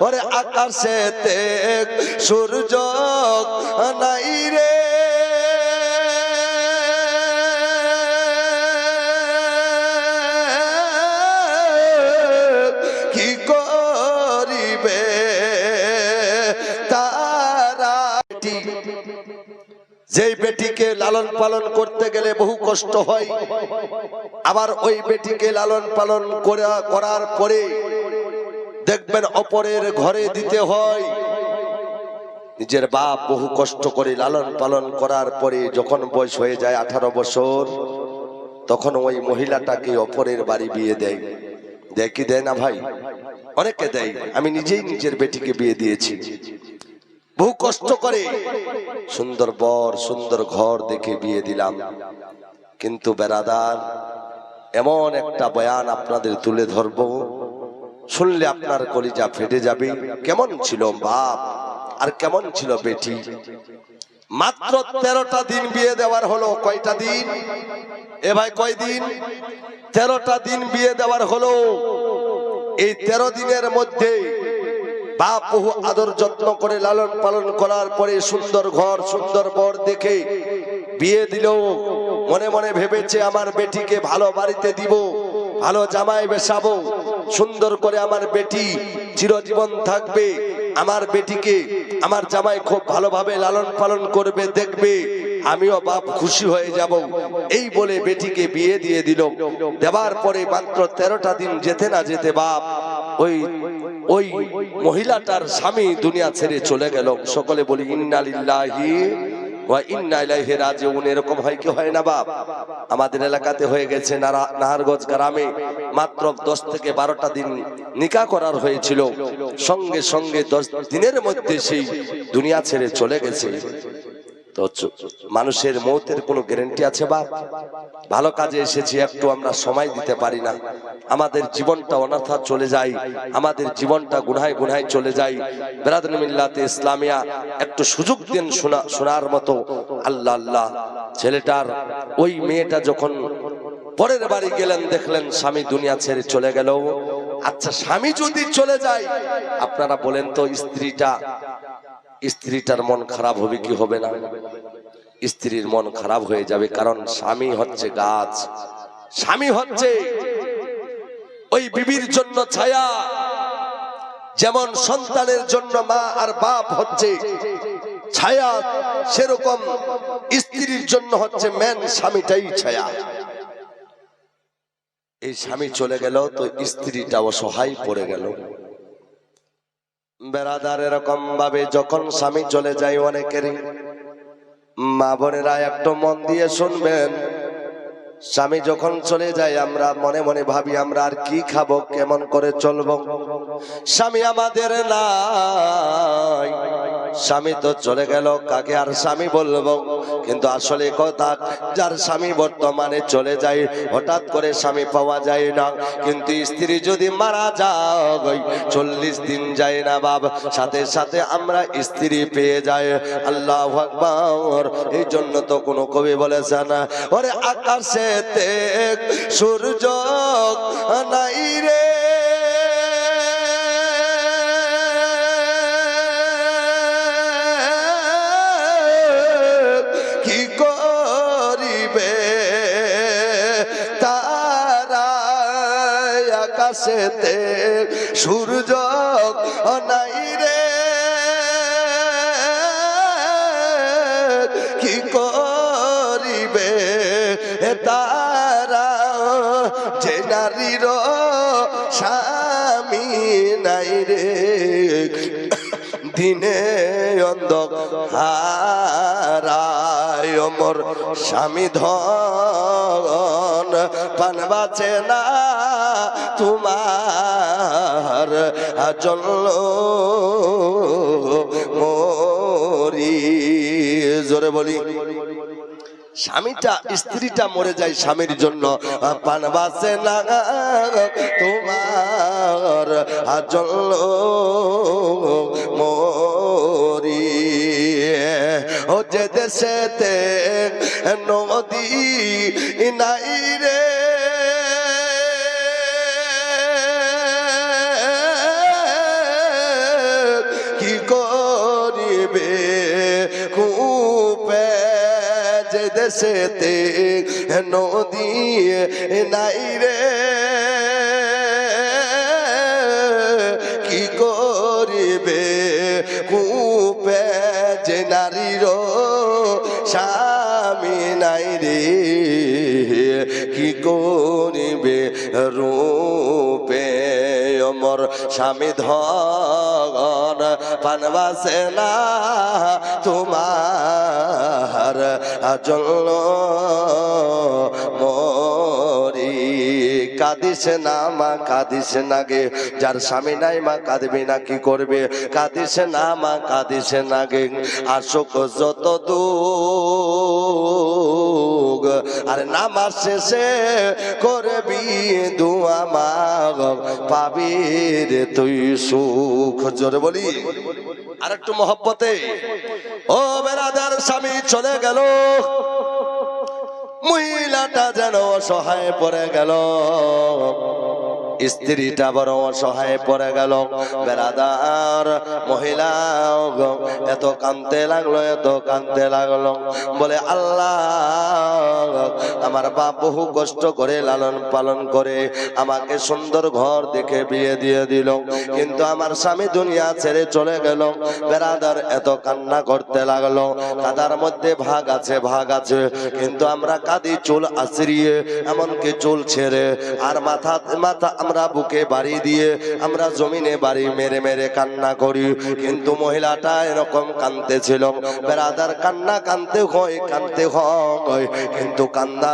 ওরে আকাশেতে সূর্য নাই রে। কি করিবে তারা? যেই বেটিকে লালন পালন করতে গেলে বহু কষ্ট হয়, আবার ওই বেটিকে লালন পালন করা- করার পরে দেখবেন অপরের ঘরে দিতে হয়। নিজের বাপ বহু কষ্ট করে লালন পালন করার পরে যখন বয়স হয়ে যায় আঠারো বছর, তখন ওই মহিলাটাকে অপরের বাড়ি বিয়ে দেয়। দেয় কি? দেয় না ভাই? অনেকে দেয়। আমি নিজেই নিজের বেটিকে বিয়ে দিয়েছি। বহু কষ্ট করে। সুন্দর বর, সুন্দর ঘর দেখে বিয়ে দিলাম। কিন্তু বেড়াদার এমন একটা বয়ান আপনাদের তুলে ধরবো। শুনলে আপনার কলিজা ফেটে যাবে। কেমন ছিল বাপ? আর কেমন ছিল বেটি? মাত্র তেরোটা দিন বিয়ে দেওয়ার হলো, কয়টা দিন? এ ভাই, কয় দিন? তেরোটা দিন বিয়ে দেওয়ার হলো। এই তেরো দিনের মধ্যে বাপ বহু আদর যত্ন করে লালন পালন করার পরে সুন্দর ঘর, সুন্দর বর দেখে বিয়ে দিল। মনে মনে ভেবেছে, আমার বেটিকে ভালো বাড়িতে দিব, ভালো জামাই বেসাবো। সুন্দর করে আমার বেটি চিরজীবন থাকবে, আমার বেটিকে আমার জামাই খুব ভালোভাবে লালন পালন করবে, দেখবে, আমিও বাপ খুশি হয়ে যাব। এই বলে বেটিকে বিয়ে দিয়ে দিল। দেওয়ার পরে মাত্র তেরোটা দিন যেতে না যেতে বাপ ওই ওই মহিলাটার স্বামী দুনিয়া ছেড়ে চলে গেল। সকলে বলি, ইন্নালিল্লাহি এরকম হয় কি হয় না আমাদের এলাকাতে হয়ে গেছে নাহারগঞ্জ গ্রামে মাত্র দশ থেকে বারোটা দিন নিকা করার হয়েছিল। সঙ্গে সঙ্গে দশ দিনের মধ্যে সেই দুনিয়া ছেড়ে চলে গেছে। তো মানুষের মৌতের কোনো গ্যারেন্টি আছে বা? ভালো কাজে এসেছি, একটু আমরা সময় দিতে পারি না। আমাদের জীবনটা অনাথা চলে যায়, আমাদের জীবনটা গুনায় গুনায় চলে যায়। বেরাদন মিল্লাতে ইসলামিয়া, একটু সুযোগ দিন শোনা, শোনার মতো। আল্লাহ আল্লাহ, ছেলেটার ওই মেয়েটা যখন পরের বাড়ি গেলেন, দেখলেন স্বামী দুনিয়া ছেড়ে চলে গেল। আচ্ছা স্বামী যদি চলে যায়, আপনারা বলেন তো, স্ত্রীটা, স্ত্রীটার মন খারাপ হবে কি হবে না? স্ত্রীর মন খারাপ হয়ে যাবে কারণ স্বামী হচ্ছে গাছ। স্বামী হচ্ছে ওই বিবির জন্য ছায়া। যেমন সন্তানের জন্য মা আর বাপ হচ্ছে ছায়া, সেরকম স্ত্রীর জন্য হচ্ছে মেন স্বামীটাই ছায়া। এই স্বামী চলে গেল তো স্ত্রীটা অসহায় পড়ে গেল। বেড়াদার এরকম ভাবে যখন স্বামী চলে যায় অনেকেরই মা বোনেরা একটু মন দিয়ে শুনবেন। স্বামী যখন চলে যায়, আমরা মনে মনে ভাবি, আমরা আর কি খাব, কেমন করে চলবো? স্বামী, আমাদের নাই। স্বামী তো চলে গেল, কাকে আর স্বামী বলব? কিন্তু আসলে কথা, যার স্বামী বর্তমানে চলে যায়, হঠাৎ করে স্বামী পাওয়া যায় না। কিন্তু স্ত্রী যদি মারা যায় চল্লিশ দিন যায় না বাব সাথে সাথে আমরা স্ত্রী পেয়ে যাই। আল্লাহ আকবর। এই জন্য তো কোনো কবি বলেছেন, ওরে আকাশেতে সূর্য নাই রে আকাশেতে সূর্য নাই রে। কি করিবে তারা? যে নারীর স্বামী নাই রে। দিনে অন্ধ হারায় অমর স্বামী ধন পান বাঁচে না। তোমার জন্য মরি। জোরে বলি। স্বামীটা, স্ত্রীটা মরে যায় স্বামীর জন্য। পান বাসে না তোমার জন্য মরি। ও যে দেশেতে নদী নাই রে দেশেতে নদী নাই রে। কি করিবে? কূপে যে নারীর স্বামী নাই রে, কি করিবে? রূপে অমর স্বামী ধন পানবাসে না তোমার আচল মরি কাঁদিস না মা, কাঁদিস না গে। যার স্বামী নাই মা, কাঁদবি না, কি করবে? কাঁদিস না মা, কাঁদিস না গে। আসুক যত দুগ আর নামাজ শেষে করবি দুয়া মা পাবি রে তুই সুখ। জোরে বলি। আর একটু মহব্বতে। ও বেড়াদার স্বামী, চলে গেল। মহিলাটা যেন অসহায় পড়ে গেল। স্ত্রীটা বড় অসহায় পড়ে গেল। বেড়াদার মহিলা এত কানতে লাগল, এত কানতে লাগল। বলে, আল্লাহ, আমার বাপ বহু কষ্ট করে লালন পালন করে আমাকে সুন্দর ঘর দেখে বিয়ে দিয়ে দিল। কিন্তু আমার স্বামী দুনিয়া ছেড়ে চলে গেল। বেড়াদার এত কান্না করতে লাগল। কাদার মধ্যে ভাগ আছে ভাগ আছে। কিন্তু আমরা কাঁদি চুল আশ্রিয়ে এমনকি চুল ছেড়ে, আর মাথা মাথা আমরা বুকে বাড়ি দিয়ে আমরা জমিনে বাড়ি মেরে মেরে কান্না করি। কিন্তু মহিলাটা এরকম কানতে ছিল বেড়াদার কান্না কানতে হয় কানতে হয়। কিন্তু কান্দা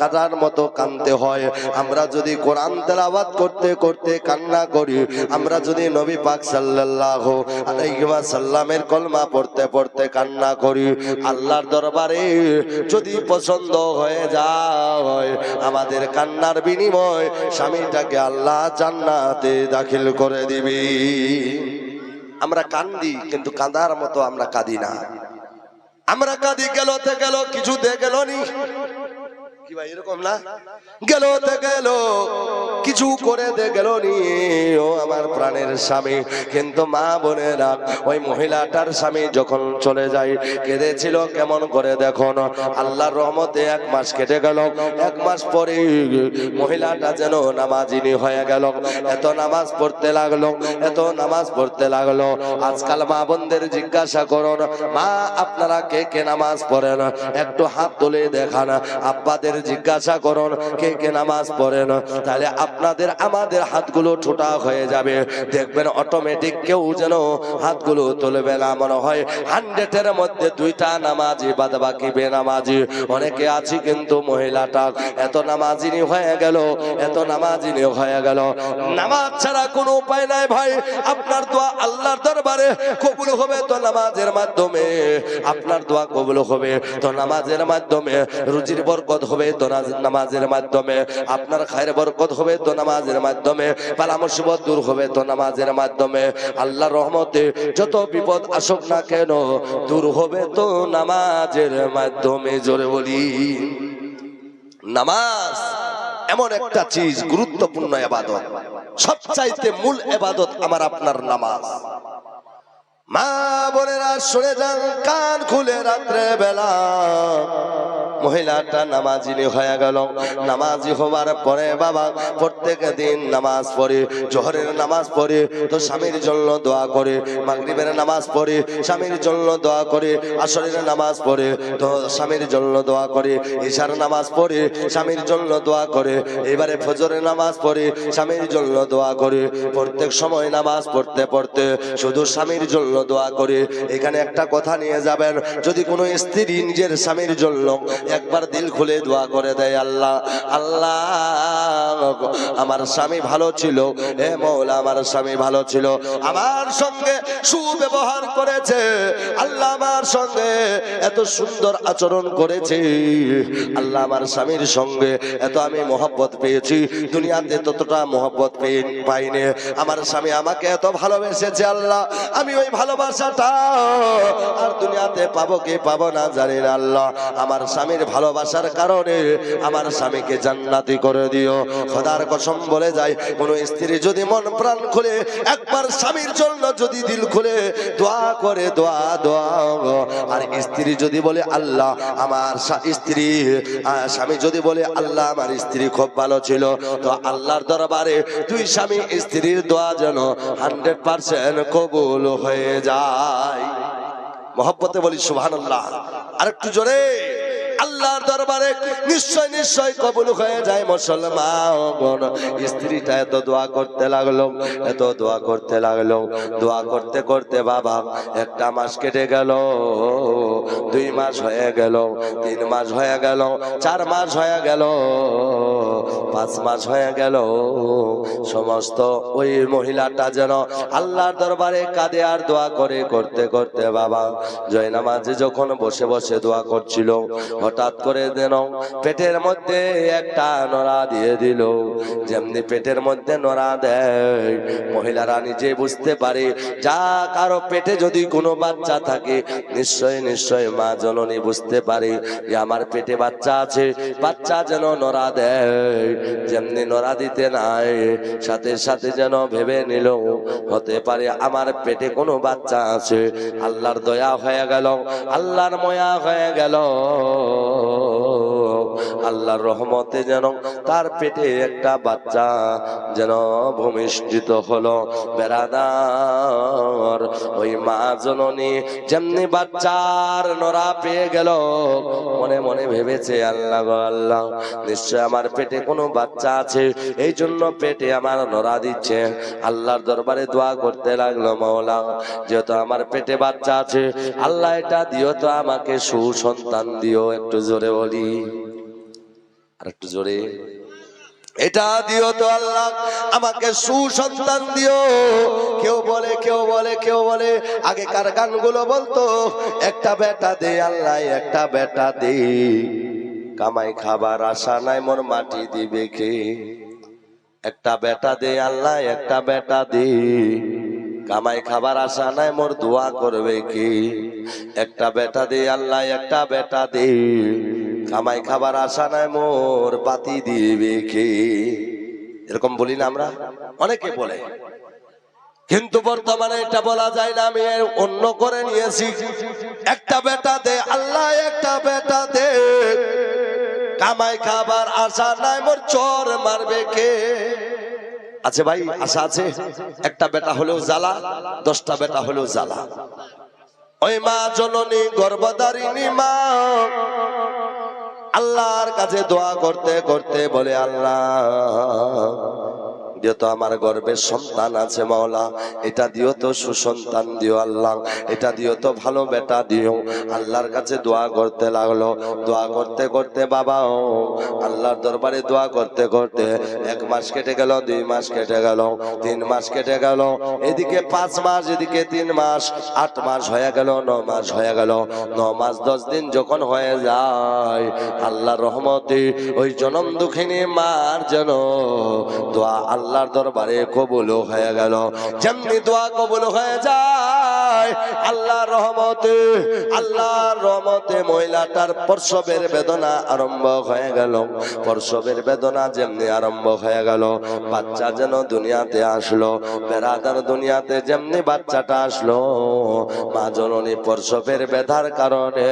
কাটার মতো কানতে হয়। আমরা যদি কোরআন তেলাওয়াত করতে করতে কান্না করি, আমরা যদি নবী পাক সাল্লাল্লাহু আলাইহি ওয়াসাল্লামের কলমা পড়তে পড়তে কান্না করি, আল্লাহর দরবারে যদি পছন্দ হয়ে যায়, আমাদের কান্নার বিনিময় স্বামীটাকে আল্লাহ জান্নাতে দাখিল করে দিবি। আমরা কান্দি, কিন্তু কাঁদার মতো আমরা কাঁদি না। আমরা কাঁদি গেল, তে গেল কিছু দে গেল নি ভাই, এরকম না? গেল গেল, কিছু করে দে গেল ও আমার প্রাণের স্বামী, কিন্তু মা ওই মহিলাটার স্বামী যখন চলে যায়, কেঁদেছিল কেমন করে রহমতে এক মাস কেটে গেল। এক মাস পরে মহিলাটা যেন নামাজিনী হয়ে গেল। এত নামাজ পড়তে লাগল, এত নামাজ পড়তে লাগল। আজকাল মা বোনদের জিজ্ঞাসা করুন মা, আপনারা কে কে নামাজ পড়েন? একটু হাত তুলে দেখান। আব্বাদের জিজ্ঞাসা করুন, কে কে নামাজ পড়েন? তাহলে আপনাদের, আমাদের হাতগুলো ছোটা হয়ে যাবে। দেখবেন অটোমেটিক কেউ যেন হাতগুলো তুলবে না। মনে হয় হান্ড্রেডের মধ্যে দুইটা নামাজি বাদ বাকি বেনামাজি। অনেকে আছি কিন্তু মহিলাটা। এত নামাজিনী হয়ে গেল, এত নামাজিনী হয়ে গেল। নামাজ ছাড়া কোনো উপায় নাই ভাই। আপনার দোয়া আল্লাহর দরবারে কবুল হবে তো নামাজের মাধ্যমে। আপনার দোয়া কবুল হবে তো নামাজের মাধ্যমে। রুজির বরকত হবে নামাজের মাধ্যমে, আপনার খায়ের বরকত হবে তো নামাজের মাধ্যমে পালা দূর হবে তো নামাজের মাধ্যমে। আল্লাহ রহমতে যত বিপদ আসুক না কেন, দূর হবে তো নামাজের মাধ্যমে, জোরে বলি। নামাজ এমন একটা চিজ, গুরুত্বপূর্ণ এবাদত। সবচাইতে মূল এবাদত আমার আপনার নামাজ। মা বোনেরা, শুনে যান, কান খুলে রাত্রে বেলা মহিলাটা নামাজিনী হয়ে গেল। নামাজি হওয়ার পরে বাবা, প্রত্যেক দিন নামাজ পড়ে, জোহরের নামাজ পড়ে, তো স্বামীর জন্য দোয়া করে, মাগরিবের নামাজ পড়ে, স্বামীর জন্য দোয়া করে, আসরের নামাজ পড়ে, তো স্বামীর জন্য দোয়া করে, ঈশার নামাজ পড়ে, স্বামীর জন্য দোয়া করে, এবারে ফজরের নামাজ পড়ে, স্বামীর জন্য দোয়া করে, প্রত্যেক সময় নামাজ পড়তে পড়তে শুধু স্বামীর জন্য দোয়া করে। এখানে একটা কথা নিয়ে যাবেন, যদি কোনো স্ত্রী নিজের স্বামীর জন্য একবার দিল খুলে দোয়া করে দেয় আল্লাহ আল্লাহ, আমার স্বামী ভালো ছিল হে মৌলা, আমার স্বামী ভালো ছিল, আমার সঙ্গে সুব্যবহার করেছে, আল্লাহ আমার সঙ্গে এত সুন্দর আচরণ করেছে, আল্লাহ আমার স্বামীর সঙ্গে এত আমি মহব্বত পেয়েছি, দুনিয়াতে ততটা মহব্বত পেয়ে, পাইনি, আমার স্বামী আমাকে এত ভালোবেসেছে আল্লাহ, আমি ওই ভালোবাসাটা আর দুনিয়াতে পাবো কি পাবো না জানি না আল্লাহ, আমার স্বামীর ভালোবাসার কারণে আমার স্বামীকে জান্নাতি করে দিও। খোদার কসম বলে যায় কোন স্ত্রী যদি মন প্রাণ খুলে, একবার স্বামীর জন্য যদি দিল খুলে, দোয়া করে, দোয়া দোয়া আর স্ত্রী যদি বলে, আল্লাহ, আমার স্ত্রী স্বামী যদি বলে, আল্লাহ, আমার স্ত্রী খুব ভালো ছিল। তো আল্লাহর দরবারে তুই স্বামী স্ত্রীর দোয়া যেন হান্ড্রেড পার্সেন্ট কবুল হয়ে যায়। মহব্বতে বলি, সুবহানাল্লাহ। আর একটু জোরে। আল্লাহর দরবারে নিশ্চয় নিশ্চয় কবুল হয়ে যায় মুসলমান। স্ত্রীটা এত দোয়া করতে লাগল, এত দোয়া করতে লাগল। দোয়া করতে করতে বাবা, একটা মাস কেটে গেল, দুই মাস হয়ে গেল, তিন মাস হয়ে গেল, চার মাস হয়ে গেল। পাঁচ মাস হয়ে গেল। সমস্ত ওই মহিলাটা যেন আল্লাহর দরবারে কাঁদে আর দোয়া করে, করতে করতে বাবা। জয়নামাজে যখন বসে বসে দোয়া করছিল, হঠাৎ করে যেন পেটের মধ্যে একটা নড়া দিয়ে দিল। যেমনি পেটের মধ্যে নড়া দেয়, মহিলারা নিজে বুঝতে পারে, যা কারও পেটে যদি কোনো বাচ্চা থাকে, নিশ্চয় নিশ্চয় মা জননী বুঝতে পারে যে আমার পেটে বাচ্চা আছে, বাচ্চা যেন নড়া দেয়। যেমনি নড়া দিতে নাই, সাথে সাথে যেন ভেবে নিল, হতে পারে আমার পেটে কোনো বাচ্চা আছে। আল্লাহর দয়া হয়ে গেল, আল্লাহর ময়া হয়ে গেল। আল্লাহর রহমতে যেন তার পেটে একটা বাচ্চা যেন ভূমিষ্ঠিত হলো। বেড়াদার ওই মা জননী যেমনি বাচ্চার নড়া পেয়ে গেল, মনে মনে ভেবেছে, আল্লাহ আল্লাহ, নিশ্চয় আমার পেটে কোনো বাচ্চা আছে এই জন্য পেটে আমার নড়া দিচ্ছে। আল্লাহর দরবারে দোয়া করতে লাগল মৌলা যেহেতু আমার পেটে বাচ্চা আছে, আল্লাহ এটা দিও তো আমাকে সুসন্তান দিও, একটু জোরে বলি। আর একটু জোরে। এটা দিও তো আল্লাহ, আমাকে সুসন্তান দিও। কেউ বলে কেউ বলে কেউ বলে, আগেকার গানগুলো বলতো, একটা বেটা দে আল্লাহ, একটা বেটা দে। কামাই খাবার আশা নাই মোর মাটি দিবে কে? একটা বেটা দে আল্লাহ, একটা বেটা দে। কামাই খাবার আশা নাই, মোর দোয়া করবে কি? একটা বেটা দে আল্লাহ, একটা বেটা দে। কামাই খাবার আশা নাই, মোর পাতি দিবে কে? এরকম বলি না আমরা? অনেকে বলে। কিন্তু বর্তমানে এটা বলা যায় না, আমি অন্য করে নিয়েছি। একটা বেটা দে, আল্লাহ একটা বেটা দে। কামাই খাবার আশা নাই, মোর চোর মারবে কে? আছে ভাই, আশা আছে? একটা বেটা হলেও জ্বালা, দশটা বেটা হলেও জ্বালা। ওই মা জননী গর্ভধারিণী মা আল্লাহর কাছে দোয়া করতে করতে বলে আল্লাহ যেহেতু আমার গর্বের সন্তান আছে মাওলা। এটা দিও তো সুসন্তান দিও আল্লাহ। এটা দিও তো ভালো বেটা দিও। আল্লাহর কাছে দোয়া করতে লাগল। দোয়া করতে করতে বাবা ও, আল্লাহর দরবারে দোয়া করতে করতে এক মাস কেটে গেল, দুই মাস কেটে গেল, তিন মাস কেটে গেল। এদিকে পাঁচ মাস, এদিকে তিন মাস, আট মাস হয়ে গেল, ন মাস হয়ে গেল। ন মাস, দশ দিন যখন হয়ে যায়, আল্লাহর রহমতে ওই জনম দুঃখিনী মার যেন দোয়া আল্লাহর দরবারে কবুল হয়ে গেল। যেমনি দোয়া কবুল হয়ে যায় আল্লাহর রহমতে আল্লাহর রহমতে মহিলাটার প্রসবের বেদনা আরম্ভ হয়ে গেল। প্রসবের বেদনা যেমনি আরম্ভ হয়ে গেল, বাচ্চা যেন দুনিয়াতে আসলো বেড়াদার দুনিয়াতে যেমনি বাচ্চাটা আসলো। মা জননী প্রসবের বেধার কারণে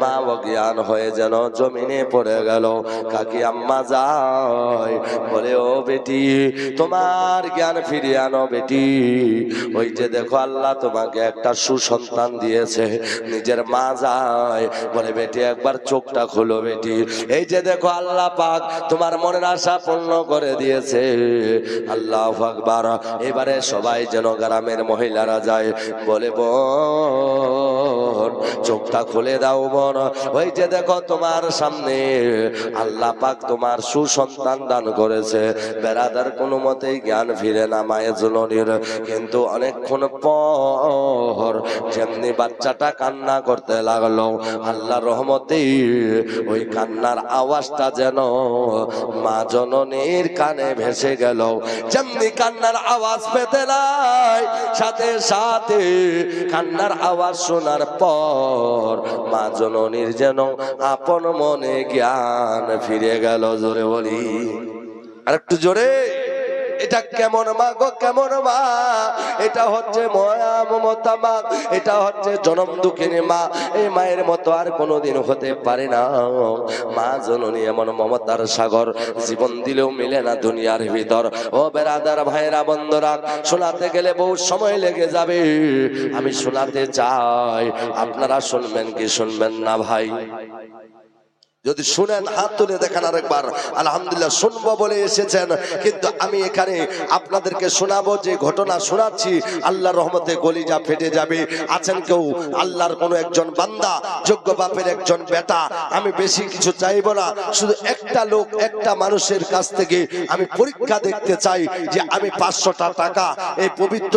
মা অজ্ঞান হয়ে যেন জমিনে পড়ে গেল। কাকি, আম্মা যায়, বলে, ও বেটি, তোমার জ্ঞান ফিরিয়ে আনো বেটি। ওই যে দেখো আল্লাহ তোমাকে একটা সুসন্তান দিয়েছে। নিজের মা যায়, বলে, বেটি, একবার চোখটা খোলো, বেটি। এই যে দেখো, আল্লাহ পাক তোমার মনের আশা পূর্ণ করে দিয়েছে। আল্লাহ আকবার। এবারে সবাই যেন গ্রামের মহিলারা যায়, বলে, বোন, চোখটা খুলে দাও, বোন। ওই যে দেখো, তোমার সামনে আল্লাহ পাক তোমার সুসন্তান দান করেছে। বেড়াদার কোনো মতেই জ্ঞান ফিরে না, মায়ের জননীর কিন্তু অনেকক্ষণ পর পর যেমনি বাচ্চাটা কান্না করতে লাগল আল্লাহ রহমতে ওই কান্নার আওয়াজটা যেন মা জননীর কানে ভেসে গেল। যেমনি কান্নার আওয়াজ পেতে নাই, সাথে সাথে কান্নার আওয়াজ শোনার পর মা জননীর যেন আপন মনে জ্ঞান ফিরে গেল, জোরে বলি। আর একটু জোরে। এটা কেমন মা গো, কেমন মা? এটা হচ্ছে ময়া মমতা মা। এটা হচ্ছে জনম দুঃখিনী মা। এই মায়ের মতো আর কোনোদিন হতে পারে না। মা জননী এমন মমতার সাগর। জীবন দিলেও মিলে না দুনিয়ার ভিতর। ও বেরাদার ভাইয়েরা বন্ধুরা, শোনাতে গেলে বহু সময় লেগে যাবে। আমি শোনাতে চাই। আপনারা শুনবেন কি শুনবেন না ভাই? যদি শুনেন, হাত তুলে দেখেন আরেকবার। আলহামদুলিল্লাহ শুনব বলে এসেছেন। কিন্তু আমি এখানে আপনাদেরকে শোনাবো যে ঘটনা শোনাচ্ছি, আল্লাহর রহমতে গলিজা ফেটে যাবে। আছেন কেউ? আল্লাহর কোন একজন বান্দা, যোগ্য বাপের একজন বেটা। আমি বেশি কিছু চাইব না। শুধু একটা লোক, একটা মানুষের কাছ থেকে আমি পরীক্ষা দেখতে চাই যে আমি পাঁচশোটা টাকা, এই পবিত্র